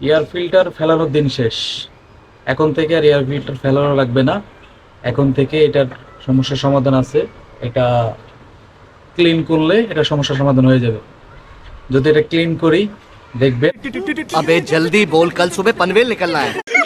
Air filter ফেলানোর দিন শেষ। এখন থেকে আর এয়ার ফিল্টার ফেলানো লাগবে না। এখন থেকে এটার সমস্যার সমাধান আছে। এটা ক্লিন করলে এটা সমস্যার সমাধান হয়ে যাবে। যদি এটা ক্লিন করি, দেখবে। আবে জলদি বল, কাল সুবে পানভেল নিকলনা হ্যায়।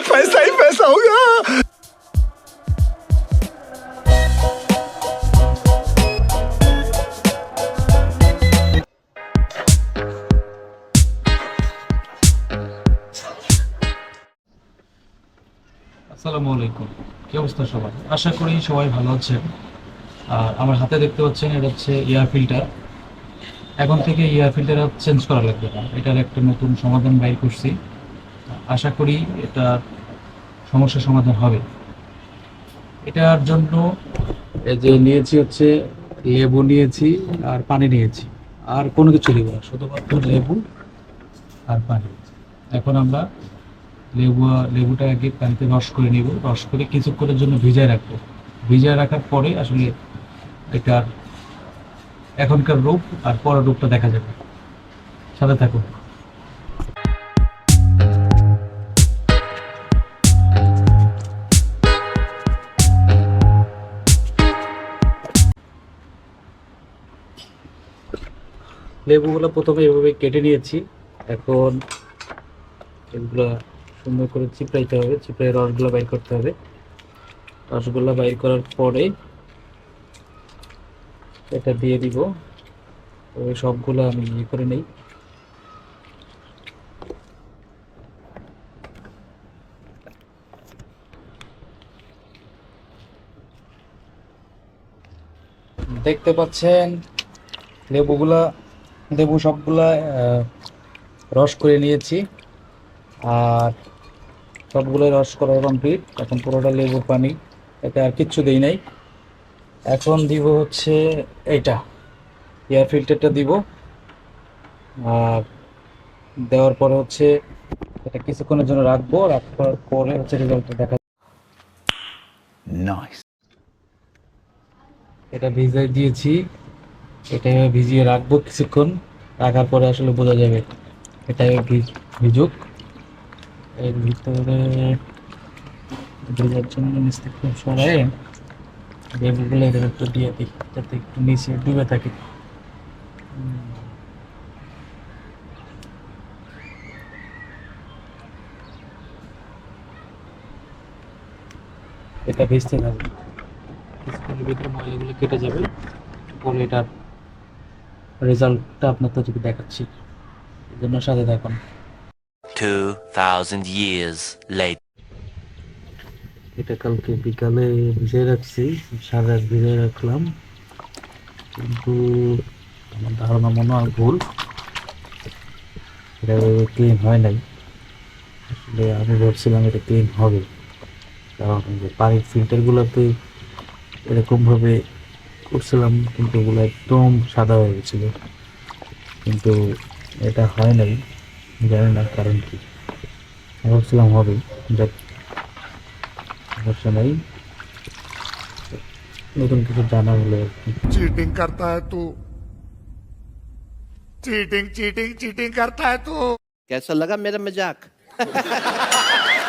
আসসালামু আলাইকুম। কি অবস্থা সবার? আশা করি সবাই ভালো আছেন। আর আমার হাতে দেখতে পাচ্ছেন, এটা হচ্ছে এয়ার ফিল্টার। এখন থেকে এয়ার ফিল্টার চেঞ্জ করা লাগবে না। এটার একটা নতুন সমাধান বাইর করছি। আশা করি এটা সমস্যার সমাধান হবে। এটার জন্য যে নিয়েছি হচ্ছে লেবু নিয়েছি আর পানি নিয়েছি। আর কোনো কিছু নিব না, শুধুমাত্র লেবু আর পানি। এখন আমরা লেবু লেবুটা আগে পানিতে রস করে নিব। রস করে কিছুক্ষণের জন্য ভিজায় রাখব। ভিজায় রাখার পরে আসলে এটার এখনকার রূপ আর পরের রূপটা দেখা যাবে। সাথে থাকুন। লেবুগুলো প্রথমে এভাবে কেটে নিয়েছি। এখন এগুলো সুন্দর করে চিপড়াইতে হবে চিপড়াই রসগুলো বাইর করতে হবে। রসগুলো বাইর করার পরে এটা দিয়ে দিব। ওই সবগুলো আমি ইয়ে করে নেই। দেখতে পাচ্ছেন, লেবুগুলা, লেবু সবগুলা রস করে নিয়েছি। আর সবগুলোই রস করা কমপ্লিট এখন পুরোটা লেবুর পানি। এতে আর কিচ্ছু দিই নাই। এখন দিব হচ্ছে এইটা। এয়ার ফিল্টারটা দিব। আর দেওয়ার পরে হচ্ছে এটা কিছুক্ষণের জন্য রাখব। রাখার পরে হচ্ছে রেজাল্টটা দেখা এটা ভিজাই দিয়েছি। এটা ভিজিয়ে রাখব কিছুক্ষণ। রাখার পরে আসলে বোঝা যাবে। এটা ভিজুক। এর ভিতরে ভেজার জন্য নিচ থেকে সরাই লেবুগুলো এর একটু দিয়ে দিই, যাতে একটু নিচে ডুবে থাকে। এটা ভিজতে থাকবে। কিছুক্ষণের ভিতরে ময়লাগুলো কেটে যাবে। পরে এটার রেজাল্টটা আপনার তো যদি দেখাচ্ছি এই জন্য সাথে দেখুন 2,000 years later. এটা কালকে বিকালে ভিজিয়ে রাখছি সারা ভিজিয়ে রাখলাম। কিন্তু ধারণা মনে হয় ভুল। এটা ক্লিন হয় নাই। আসলে আমি ভাবছিলাম এটা ক্লিন হবে। কারণ যে পানির ফিল্টারগুলোতে এরকমভাবে করছিলাম কিন্তু ওগুলো একদম সাদা হয়ে গেছিল। কিন্তু এটা হয় নাই। জানি না কারণ কি আমি ভাবছিলাম হবে যাক সমস্যা নাই নতুন কিছু জানা হলে আর কি चीटिंग करता है तू चीटिंग चीटिंग चीटिंग करता है तू कैसा लगा मेरा मजाक